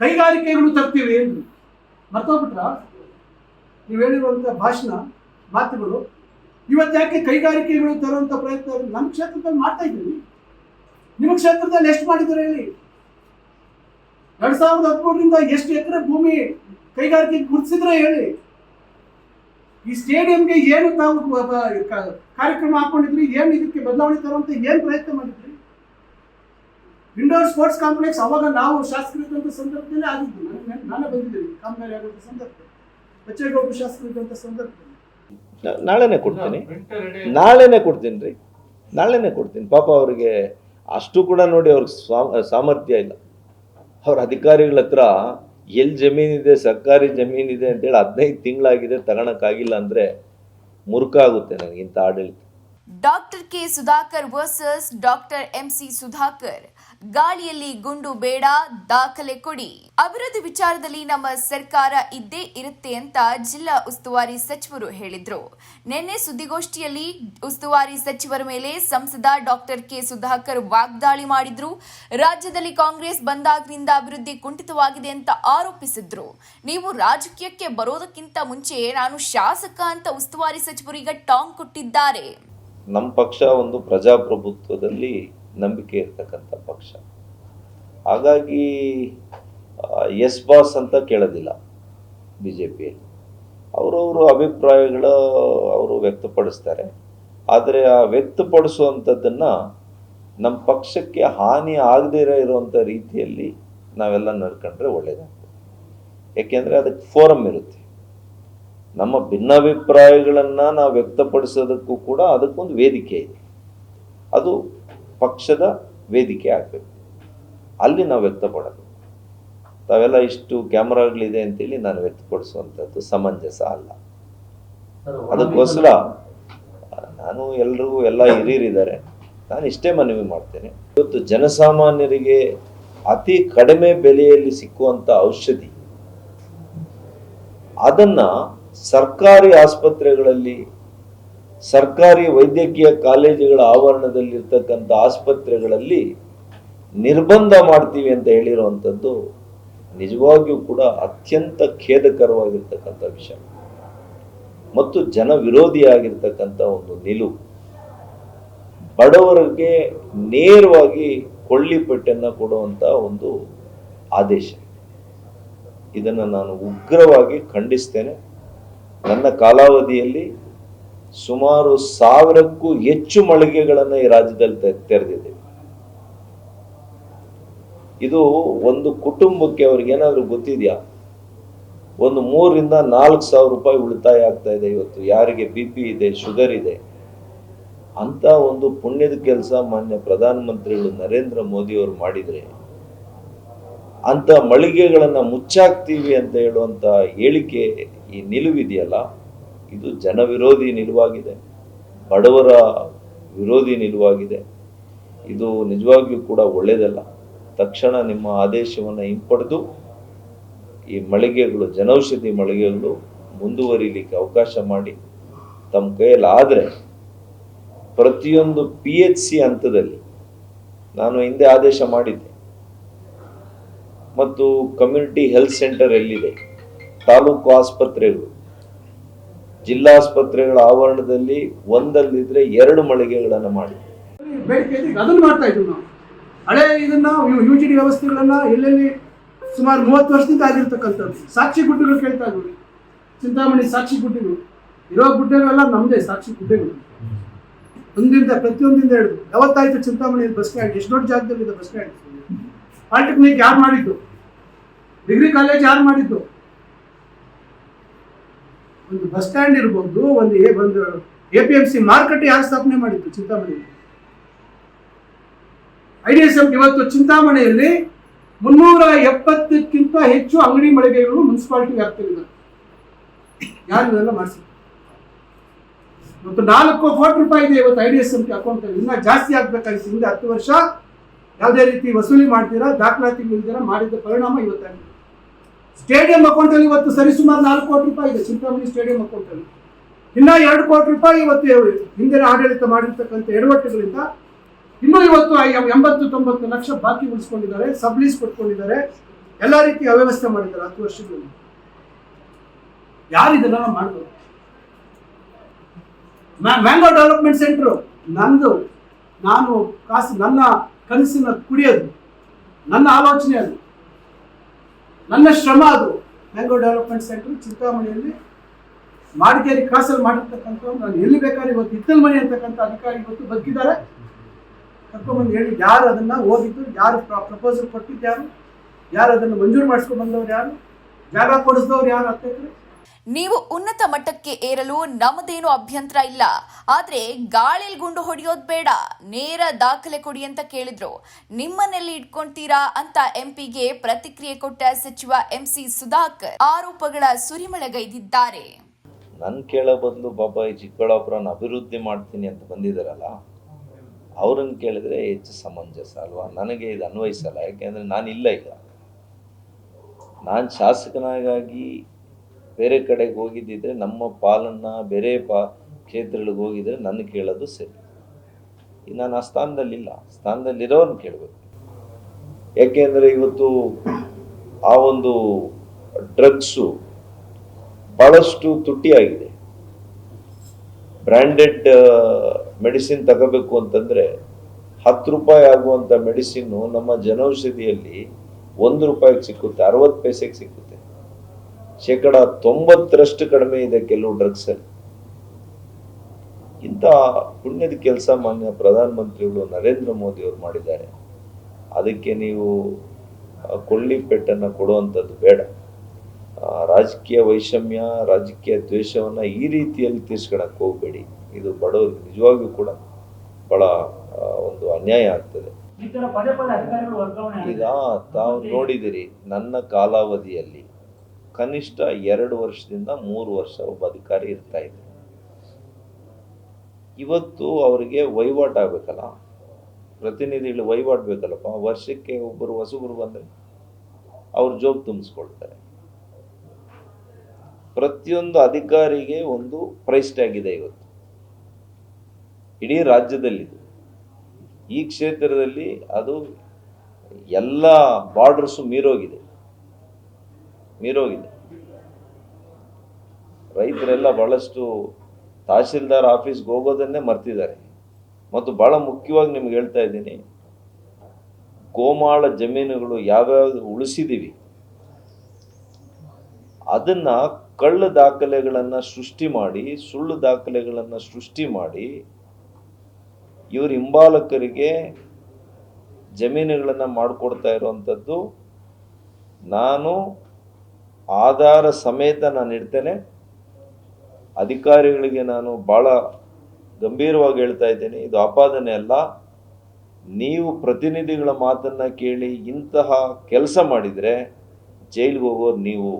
ಕೈಗಾರಿಕೆಗಳು ತರ್ತೀವಿ ಏನು ಮರ್ತೋಗ್ಬಿಟ್ರ? ನೀವು ಹೇಳಿರುವಂಥ ಭಾಷಣ, ಮಾತುಗಳು, ಇವತ್ತು ಯಾಕೆ ಕೈಗಾರಿಕೆಗಳು ತರುವಂಥ ಪ್ರಯತ್ನ ನಮ್ಮ ಕ್ಷೇತ್ರದಲ್ಲಿ ಮಾಡ್ತಾ ಇದ್ದೀವಿ. ನಿಮ್ಮ ಕ್ಷೇತ್ರದಲ್ಲಿ ಎಷ್ಟು ಮಾಡಿದ್ದಾರೆ ಹೇಳಿ? ಎರಡ್ ಸಾವಿರದ ಹದಿಮೂರರಿಂದ ಎಷ್ಟು ಎಕರೆ ಭೂಮಿ ಕೈಗಾರಿಕೆ ಗುರುತಿಸಿದ್ರೆ ಹೇಳಿ? ಈ ಸ್ಟೇಡಿಯಂಗೆ ಏನು ತಾವು ಕಾರ್ಯಕ್ರಮ ಹಾಕೊಂಡಿದ್ರಿ? ಏನು ಇದಕ್ಕೆ ಬದಲಾವಣೆ ತರುವಂತ ಏನು ಪ್ರಯತ್ನ ಮಾಡಿದ್ರಿ? ಇಂಡೋರ್ ಸ್ಪೋರ್ಟ್ಸ್ ಕಾಂಪ್ಲೆಕ್ಸ್ ಅವಾಗ ನಾವು ಶಾಸಕರಿದ್ದಂಥ ಸಂದರ್ಭದಲ್ಲಿ ಆಗಿದ್ದು. ನನಗೆ ನಾನೇ ಬಂದಿದ್ದೀನಿ. ಕಾಮಗಾರಿ ಆಗುವಂಥ ಸಂದರ್ಭದಲ್ಲಿ. ಬಚ್ಚೇಗೌಡರು ಶಾಸಕರಿದ್ದಂಥ ಸಂದರ್ಭದಲ್ಲಿ. ನಾಳೆನೇ ಕೊಡ್ತೀನಿ. ನಾಳೆನೇ ಕೊಡ್ತೀನಿ ರೀ. ನಾಳೆನೇ ಕೊಡ್ತೀನಿ. ಪಾಪ ಅವರಿಗೆ ಅಷ್ಟು ಕೂಡ ನೋಡಿ ಅವ್ರಿಗೆ ಸ್ವಾ- ಸಾಮರ್ಥ್ಯ ಇಲ್ಲ. ಅವ್ರ ಅಧಿಕಾರಿಗಳ ಹತ್ರ ಎಲ್ಲಿ ಜಮೀನಿದೆ ಸರ್ಕಾರಿ ಜಮೀನಿದೆ ಅಂತೇಳಿ ಹದಿನೈದು ತಿಂಗಳಾಗಿದೆ ತಗೊಳಕ್ಕಾಗಿಲ್ಲ ಅಂದರೆ ಮುರುಕ ಆಗುತ್ತೆ ನನಗೆ ಇಂಥ ಆಡಳಿತ. Doctor K. Sudhakar versus doctor M. C. Sudhakar. ಗಾಳಿಯಲ್ಲಿ ಗುಂಡು ಬೇಡ, ದಾಖಲೆ ಕೊಡಿ. ಅಭಿವೃದ್ಧಿ ವಿಚಾರದಲ್ಲಿ ನಮ್ಮ ಸರ್ಕಾರ ಇದ್ದೇ ಇರುತ್ತೆ ಅಂತ ಜಿಲ್ಲಾ ಉಸ್ತುವಾರಿ ಸಚಿವರು ಹೇಳಿದ್ರು. ನಿನ್ನೆ ಸುದ್ದಿಗೋಷ್ಠಿಯಲ್ಲಿ ಉಸ್ತುವಾರಿ ಸಚಿವರ ಮೇಲೆ ಸಂಸದ ಡಾಕ್ಟರ್ ಕೆ ಸುಧಾಕರ್ ವಾಗ್ದಾಳಿ ಮಾಡಿದ್ರು. ರಾಜ್ಯದಲ್ಲಿ ಕಾಂಗ್ರೆಸ್ ಬಂದಾಗಿನಿಂದ ಅಭಿವೃದ್ಧಿ ಕುಂಠಿತವಾಗಿದೆ ಅಂತ ಆರೋಪಿಸಿದ್ರು. ನೀವು ರಾಜಕೀಯಕ್ಕೆ ಬರೋದಕ್ಕಿಂತ ಮುಂಚೆ ನಾನು ಶಾಸಕ ಅಂತ ಉಸ್ತುವಾರಿ ಸಚಿವರು ಈಗ ಟಾಂಗ್ ಕೊಟ್ಟಿದ್ದಾರೆ. ನಮ್ಮ ಪಕ್ಷ ಒಂದು ಪ್ರಜಾಪ್ರಭುತ್ವದಲ್ಲಿ ನಂಬಿಕೆ ಇರ್ತಕ್ಕಂಥ ಪಕ್ಷ. ಹಾಗಾಗಿ ಎಸ್ ಬಾಸ್ ಅಂತ ಕೇಳೋದಿಲ್ಲ ಬಿ ಜೆ ಪಿಯಲ್ಲಿ ಅವರವರು ಅಭಿಪ್ರಾಯಗಳು ಅವರು ವ್ಯಕ್ತಪಡಿಸ್ತಾರೆ. ಆದರೆ ಆ ವ್ಯಕ್ತಪಡಿಸುವಂಥದ್ದನ್ನು ನಮ್ಮ ಪಕ್ಷಕ್ಕೆ ಹಾನಿ ಆಗದೇ ಇರುವಂಥ ರೀತಿಯಲ್ಲಿ ನಾವೆಲ್ಲ ನಡ್ಕೊಂಡ್ರೆ ಒಳ್ಳೆಯದಾಗ್ತದೆ ಏಕೆಂದರೆ ಅದಕ್ಕೆ ಫೋರಮ್ ಇರುತ್ತೆ. ನಮ್ಮ ಭಿನ್ನಾಭಿಪ್ರಾಯಗಳನ್ನು ನಾವು ವ್ಯಕ್ತಪಡಿಸೋದಕ್ಕೂ ಕೂಡ ಅದಕ್ಕೊಂದು ವೇದಿಕೆ ಇದೆ. ಅದು ಪಕ್ಷದ ವೇದಿಕೆ ಆಗಬೇಕು. ಅಲ್ಲಿ ನಾವು ವ್ಯಕ್ತಪಡೋದು ತಾವೆಲ್ಲ ಇಷ್ಟು ಕ್ಯಾಮ್ರಾಗಳಿದೆ ಅಂತೇಳಿ ನಾನು ವ್ಯಕ್ತಪಡಿಸುವಂಥದ್ದು ಸಮಂಜಸ ಅಲ್ಲ. ಅದಕ್ಕೋಸ್ಕರ ನಾನು ಎಲ್ರಿಗೂ ಎಲ್ಲ ಹಿರಿಯರಿದ್ದಾರೆ. ನಾನು ಇಷ್ಟೇ ಮನವಿ ಮಾಡ್ತೇನೆ. ಇವತ್ತು ಜನಸಾಮಾನ್ಯರಿಗೆ ಅತಿ ಕಡಿಮೆ ಬೆಲೆಯಲ್ಲಿ ಸಿಕ್ಕುವಂಥ ಔಷಧಿ ಅದನ್ನ ಸರ್ಕಾರಿ ಆಸ್ಪತ್ರೆಗಳಲ್ಲಿ ಸರ್ಕಾರಿ ವೈದ್ಯಕೀಯ ಕಾಲೇಜುಗಳ ಆವರಣದಲ್ಲಿರ್ತಕ್ಕಂಥ ಆಸ್ಪತ್ರೆಗಳಲ್ಲಿ ನಿರ್ಬಂಧ ಮಾಡ್ತೀವಿ ಅಂತ ಹೇಳಿರುವಂಥದ್ದು ನಿಜವಾಗಿಯೂ ಕೂಡ ಅತ್ಯಂತ ಖೇದಕರವಾಗಿರ್ತಕ್ಕಂಥ ವಿಷಯ. ಮತ್ತು ಜನ ವಿರೋಧಿಯಾಗಿರ್ತಕ್ಕಂಥ ಒಂದು ನಿಲುವು. ಬಡವರಿಗೆ ನೇರವಾಗಿ ಕೊಳ್ಳಿಪೆಟ್ಟನ್ನು ಕೊಡುವಂಥ ಒಂದು ಆದೇಶ. ಇದನ್ನು ನಾನು ಉಗ್ರವಾಗಿ ಖಂಡಿಸ್ತೇನೆ. ನನ್ನ ಕಾಲಾವಧಿಯಲ್ಲಿ ಸುಮಾರು ಸಾವಿರಕ್ಕೂ ಹೆಚ್ಚು ಮಳಿಗೆಗಳನ್ನು ಈ ರಾಜ್ಯದಲ್ಲಿ ತೆರೆದಿದೆ. ಇದು ಒಂದು ಕುಟುಂಬಕ್ಕೆ ಅವ್ರಿಗೆ ಏನಾದರೂ ಗೊತ್ತಿದೆಯಾ? ಒಂದು ಮೂರರಿಂದ ನಾಲ್ಕು ಸಾವಿರ ರೂಪಾಯಿ ಉಳಿತಾಯ ಆಗ್ತಾ ಇದೆ ಇವತ್ತು. ಯಾರಿಗೆ ಬಿ ಪಿ ಇದೆ, ಶುಗರ್ ಇದೆ. ಅಂತ ಒಂದು ಪುಣ್ಯದ ಕೆಲಸ ಮಾನ್ಯ ಪ್ರಧಾನಮಂತ್ರಿಗಳು ನರೇಂದ್ರ ಮೋದಿ ಅವರು ಮಾಡಿದರೆ, ಅಂತ ಮಳಿಗೆಗಳನ್ನು ಮುಚ್ಚಾಕ್ತೀವಿ ಅಂತ ಹೇಳುವಂಥ ಹೇಳಿಕೆ ಈ ನಿಲುವಿದೆಯಲ್ಲ? ಇದು ಜನವಿರೋಧಿ ನಿಲುವಾಗಿದೆ. ಬಡವರ ವಿರೋಧಿ ನಿಲುವಾಗಿದೆ. ಇದು ನಿಜವಾಗಿಯೂ ಕೂಡ ಒಳ್ಳೆಯದಲ್ಲ ತಕ್ಷಣ ನಿಮ್ಮ ಆದೇಶವನ್ನು ಹಿಂಪಡೆದು ಈ ಮಳಿಗೆಗಳು, ಜನೌಷಧಿ ಮಳಿಗೆಗಳು ಮುಂದುವರಿಲಿಕ್ಕೆ ಅವಕಾಶ ಮಾಡಿ. ತಮ್ಮ ಕೈಯಲ್ಲಿ ಆದರೆ ಪ್ರತಿಯೊಂದು ಪಿ ಎಚ್ ಸಿ ಹಂತದಲ್ಲಿ ನಾನು ಹಿಂದೆ ಆದೇಶ ಮಾಡಿದ್ದೆ. ಮತ್ತು ಕಮ್ಯುನಿಟಿ ಹೆಲ್ತ್ ಸೆಂಟರ್ ಎಲ್ಲಿದೆ? ತಾಲೂಕು ಆಸ್ಪತ್ರೆಗಳು. ಜಿಲ್ಲಾಸ್ಪತ್ರೆಗಳ ಆವರಣದಲ್ಲಿ ಒಂದಲ್ಲಿದ್ರೆ ಎರಡು ಮಳಿಗೆಗಳನ್ನು ಮಾಡಿ. ಅದನ್ನು ಮಾಡ್ತಾ ಇದ್ವಿ ನಾವು. ಹಳೆ ಇದನ್ನ ಯು ಜಿ ಡಿ ವ್ಯವಸ್ಥೆಗಳನ್ನ ಎಲ್ಲೆಲ್ಲಿ ಸುಮಾರು ಮೂವತ್ತು ವರ್ಷದಿಂದ ಆಗಿರ್ತಕ್ಕಂಥದ್ದು. ಸಾಕ್ಷಿ ಗುಡ್ಡೆಗಳು ಕೇಳ್ತಾ ಇದ್ವಿ. ಚಿಂತಾಮಣಿ ಸಾಕ್ಷಿ ಗುಡ್ಡೆಗಳು. ಇರೋ ಗುಡ್ಡೆಗಳೆಲ್ಲ ನಮ್ಮದೇ ಸಾಕ್ಷಿ ಗುಡ್ಡೆಗಳು. ಒಂದಿಂದ, ಪ್ರತಿಯೊಂದಿಂದ ಹಿಡಿದು. ಯಾವತ್ತಾಯ್ತು ಚಿಂತಾಮಣಿ ಬಸ್ ಸ್ಟ್ಯಾಂಡ್? ಎಷ್ಟು ದೊಡ್ಡ ಜಾಗದಲ್ಲಿದೆ ಬಸ್ ಸ್ಟ್ಯಾಂಡ್? ಪಾಲಿಟೆಕ್ನಿಕ್ ಯಾರು ಮಾಡಿದ್ದು? ಡಿಗ್ರಿ ಕಾಲೇಜ್ ಯಾರು ಮಾಡಿದ್ದು? ಒಂದು ಬಸ್ ಸ್ಟ್ಯಾಂಡ್ ಇರ್ಬೋದು, ಒಂದು ಎ- ಒಂದು ಎ ಪಿ ಎಂ ಸಿ ಮಾರುಕಟ್ಟೆ ಯಾರು ಸ್ಥಾಪನೆ ಮಾಡಿತ್ತು Chintamani. I D S M ಇವತ್ತು ಚಿಂತಾಮಣಿಯಲ್ಲಿ ಮುನ್ನೂರ ಎಪ್ಪತ್ತಕ್ಕಿಂತ ಹೆಚ್ಚು ಅಂಗಡಿ ಮಳಿಗೆಗಳು ಮುನ್ಸಿಪಾಲಿಟಿ ವ್ಯಾಪ್ತಿಯಲ್ಲಿ ಯಾರು ಇವೆಲ್ಲ ಮಾಡಿಸಿ ಮತ್ತು ನಾಲ್ಕು ಕೋಟಿ ರೂಪಾಯಿ ಇದೆ ಇವತ್ತು I D S M account ಇನ್ನ ಜಾಸ್ತಿ ಆಗ್ಬೇಕಾಗಿತ್ತು. ಹಿಂದೆ ಹತ್ತು ವರ್ಷ ಯಾವುದೇ ರೀತಿ ವಸೂಲಿ ಮಾಡ್ತೀರಾ, ದಾಖಲಾತಿ ಮಾಡಿದ ಪರಿಣಾಮ ಇವತ್ತಾಗಿದೆ. ಸ್ಟೇಡಿಯಂ ಅಕೌಂಟ್ ಅಲ್ಲಿ ಇವತ್ತು ಸರಿಸುಮಾರು ನಾಲ್ಕು ಕೋಟಿ ರೂಪಾಯಿ ಇದೆ, ಚಿಂತಾಮಣಿ ಸ್ಟೇಡಿಯಂ ಅಕೌಂಟ್ ಅಲ್ಲಿ. ಇನ್ನ ಎರಡು ಕೋಟಿ ರೂಪಾಯಿ ಇವತ್ತು ಹಿಂದಿನ ಆಡಳಿತ ಮಾಡಿರ್ತಕ್ಕಂಥ ಎಡವಟ್ಟುಗಳಿಂದ ಇನ್ನೂ ಇವತ್ತು ಎಂಬತ್ತು ತೊಂಬತ್ತು ಲಕ್ಷ ಬಾಕಿ ಉಳಿಸ್ಕೊಂಡಿದ್ದಾರೆ ಸಬ್ಲೀಸ್ ಕೊಟ್ಕೊಂಡಿದ್ದಾರೆ. ಎಲ್ಲ ರೀತಿ ಅವ್ಯವಸ್ಥೆ ಮಾಡಿದ್ದಾರೆ ಹತ್ತು ವರ್ಷದಲ್ಲಿ. ಯಾರು ಇದನ್ನ ಮಾಡ್ಬೋದು? ಮ್ಯಾಂಗೋ ಡೆವಲಪ್ಮೆಂಟ್ ಸೆಂಟ್ರು, ನಂದು, ನಾನು ಕಾಸು ನನ್ನ ಕನಸಿನ ಕುಡಿಯೋದು, ನನ್ನ ಆಲೋಚನೆ ಅದು. ನನ್ನ ಶ್ರಮ ಅದು. ಮ್ಯಾಂಗೋ ಡೆವಲಪ್ಮೆಂಟ್ ಸೆಂಟರ್ ಚಿಂತಾಮಣಿಯಲ್ಲಿ ಮಾಡಿಕೇರಿ ಕ್ರಾಸಲ್ಲಿ ಮಾಡಿರ್ತಕ್ಕಂಥ ನಾನು ಎಲ್ಲಿ ಬೇಕಾದ್ರೆ ಇವತ್ತು ಇತ್ತಲ್ ಮನೆ ಅಂತಕ್ಕಂಥ ಅಧಿಕಾರಿ ಇವತ್ತು ಬದುಕಿದ್ದಾರೆ. ಕರ್ಕೊಂಡ್ಬಂದು ಹೇಳಿ ಯಾರು ಅದನ್ನ ಓದಿದ್ದು, ಯಾರು ಪ್ರಪೋಸಲ್ ಕೊಟ್ಟಿದ್ದು ಯಾರು? ಯಾರು ಅದನ್ನು ಮಂಜೂರು ಮಾಡಿಸ್ಕೊಂಡು ಬಂದವ್ರು ಯಾರು? ಜಾಗ ಕೊಡಿಸಿದವ್ರು ಯಾರು ಅಧ್ಯಕ್ಷರು ನೀವು ಉನ್ನತ ಮಟ್ಟಕ್ಕೆ ಏರಲು ನಮ್ಮದೇನು ಅಭ್ಯಂತರ ಇಲ್ಲ. ಆದ್ರೆ ಗಾಳಿಲ್ ಗುಂಡು ಹೊಡೆಯೋದ್ ಬೇಡ. ನೇರ ದಾಖಲೆ ಕೊಡಿ ಅಂತ ಕೇಳಿದ್ರು. ನಿಮ್ಮನ್ನೆಲ್ಲಿ ಇಟ್ಕೊಂತೀರಾ ಅಂತ ಎಂಪಿಗೆ ಪ್ರತಿಕ್ರಿಯೆ ಕೊಟ್ಟ ಸಚಿವ ಎಂಸಿ ಸುಧಾಕರ್ ಆರೋಪಗಳ ಸುರಿಮಳೆಗೈದಿದ್ದಾರೆ. ನನ್ನ ಕೇಳೋ ಬದಲು ಬಾಬಾ ಈ ಚಿಕ್ಕಬಳ್ಳಾಪುರನ ಅಭಿವೃದ್ಧಿ ಮಾಡ್ತೀನಿ ಅಂತ ಬಂದಿದ್ದಾರಲ್ಲ ಅವ್ರನ್ನ ಕೇಳಿದ್ರೆ ಹೆಚ್ಚು ಸಮಂಜಸ ಅಲ್ವಾ? ನನಗೆ ಇದು ಅನ್ವಯಿಸಲ್ಲ. ಯಾಕೆಂದರೆ ನಾನು ಇಲ್ಲ ಈಗ. ನಾನು ಶಾಸಕನಾಗಾಗಿ ಬೇರೆ ಕಡೆಗೆ ಹೋಗಿದ್ದಿದ್ರೆ ನಮ್ಮ ಪಾಲನ್ನ ಬೇರೆ ಪಾ ಕ್ಷೇತ್ರಗಳಿಗೆ ಹೋಗಿದ್ರೆ ನನ್ನ ಕೇಳೋದು ಸರಿ. ನಾನು ಆ ಸ್ಥಾನದಲ್ಲಿಲ್ಲ. ಸ್ಥಾನದಲ್ಲಿರೋರ್ನ ಕೇಳಬೇಕು. ಯಾಕೆಂದರೆ ಇವತ್ತು ಆ ಒಂದು ಡ್ರಗ್ಸು ಭಾಳಷ್ಟು ತುಟ್ಟಿಯಾಗಿದೆ. ಬ್ರ್ಯಾಂಡೆಡ್ ಮೆಡಿಸಿನ್ ತಗೋಬೇಕು ಅಂತಂದರೆ ಹತ್ತು ರೂಪಾಯಿ ಆಗುವಂಥ ಮೆಡಿಸಿನ್ನು ನಮ್ಮ ಜನೌಷಧಿಯಲ್ಲಿ ಒಂದು ರೂಪಾಯಿಗೆ ಸಿಕ್ಕುತ್ತೆ, ಅರವತ್ತು ಪೈಸೆಗೆ ಸಿಕ್ಕುತ್ತೆ. ಶೇಕಡ ತೊಂಬತ್ತರಷ್ಟು ಕಡಿಮೆ ಇದೆ ಕೆಲವು ಡ್ರಗ್ಸಲ್ಲಿ ಇಂಥ ಪುಣ್ಯದ ಕೆಲಸ ಮಾನ್ಯ ಪ್ರಧಾನಮಂತ್ರಿಗಳು ನರೇಂದ್ರ ಮೋದಿ ಅವರು ಮಾಡಿದ್ದಾರೆ. ಅದಕ್ಕೆ ನೀವು ಕೊಳ್ಳಿ ಪೆಟ್ಟನ್ನು ಕೊಡುವಂಥದ್ದು ಬೇಡ. ರಾಜಕೀಯ ವೈಷಮ್ಯ ರಾಜಕೀಯ ದ್ವೇಷವನ್ನು ಈ ರೀತಿಯಲ್ಲಿ ತೀರ್ಸ್ಕೊಳಕ್ಕೆ ಹೋಗಬೇಡಿ. ಇದು ಬಡವರಿಗೆ ನಿಜವಾಗಿಯೂ ಕೂಡ ಬಹಳ ಒಂದು ಅನ್ಯಾಯ ಆಗ್ತದೆ. ಈಗ ತಾವು ನೋಡಿದಿರಿ ನನ್ನ ಕಾಲಾವಧಿಯಲ್ಲಿ ಕನಿಷ್ಠ ಎರಡು ವರ್ಷದಿಂದ ಮೂರು ವರ್ಷ ಒಬ್ಬ ಅಧಿಕಾರಿ ಇರ್ತಾ ಇದ್ರು. ಇವತ್ತು ಅವರಿಗೆ ವಹಿವಾಟು ಆಗಬೇಕಲ್ಲ? ಪ್ರತಿನಿಧಿಗಳು ವಹಿವಾಟು ಬೇಕಲ್ಲಪ್ಪ? ವರ್ಷಕ್ಕೆ ಒಬ್ಬರು ಹೊಸಬರು ಬಂದರೆ ಅವ್ರ ಜೋಬ್ ತುಂಬಿಸ್ಕೊಳ್ತಾರೆ. ಪ್ರತಿಯೊಂದು ಅಧಿಕಾರಿಗೆ ಒಂದು ಪ್ರೈಸ್ ಟ್ಯಾಗ್ ಇದೆ ಇವತ್ತು. ಇಡೀ ರಾಜ್ಯದಲ್ಲಿದೆ. ಈ ಕ್ಷೇತ್ರದಲ್ಲಿ ಅದು ಎಲ್ಲ ಬಾರ್ಡರ್ಸು ಮೀರೋಗಿದೆ. ಮೀರೋಗಿದೆ ರೈತರೆಲ್ಲ ಬಹಳಷ್ಟು ತಹಶೀಲ್ದಾರ್ ಆಫೀಸ್ಗೆ ಹೋಗೋದನ್ನೇ ಮರ್ತಿದ್ದಾರೆ. ಮತ್ತು ಬಹಳ ಮುಖ್ಯವಾಗಿ ನಿಮ್ಗೆ ಹೇಳ್ತಾ ಇದ್ದೀನಿ, ಗೋಮಾಳ ಜಮೀನುಗಳು ಯಾವ್ಯಾವ್ದು ಉಳಿಸಿದೀವಿ, ಅದನ್ನ ಕಳ್ಳ ದಾಖಲೆಗಳನ್ನು ಸೃಷ್ಟಿ ಮಾಡಿ, ಸುಳ್ಳು ದಾಖಲೆಗಳನ್ನು ಸೃಷ್ಟಿ ಮಾಡಿ, ಇವರು ಹಿಂಬಾಲಕರಿಗೆ ಜಮೀನುಗಳನ್ನು ಮಾಡಿಕೊಡ್ತಾ ಇರುವಂಥದ್ದು ನಾನು ಆಧಾರ ಸಮೇತ ನಾನು ಇಡ್ತೇನೆ. ಅಧಿಕಾರಿಗಳಿಗೆ ನಾನು ಭಾಳ ಗಂಭೀರವಾಗಿ ಹೇಳ್ತಾ ಇದ್ದೇನೆ, ಇದು ಆಪಾದನೆ ಅಲ್ಲ. ನೀವು ಪ್ರತಿನಿಧಿಗಳ ಮಾತನ್ನು ಕೇಳಿ ಇಂತಹ ಕೆಲಸ ಮಾಡಿದರೆ ಜೈಲಿಗೆ ಹೋಗೋರು ನೀವು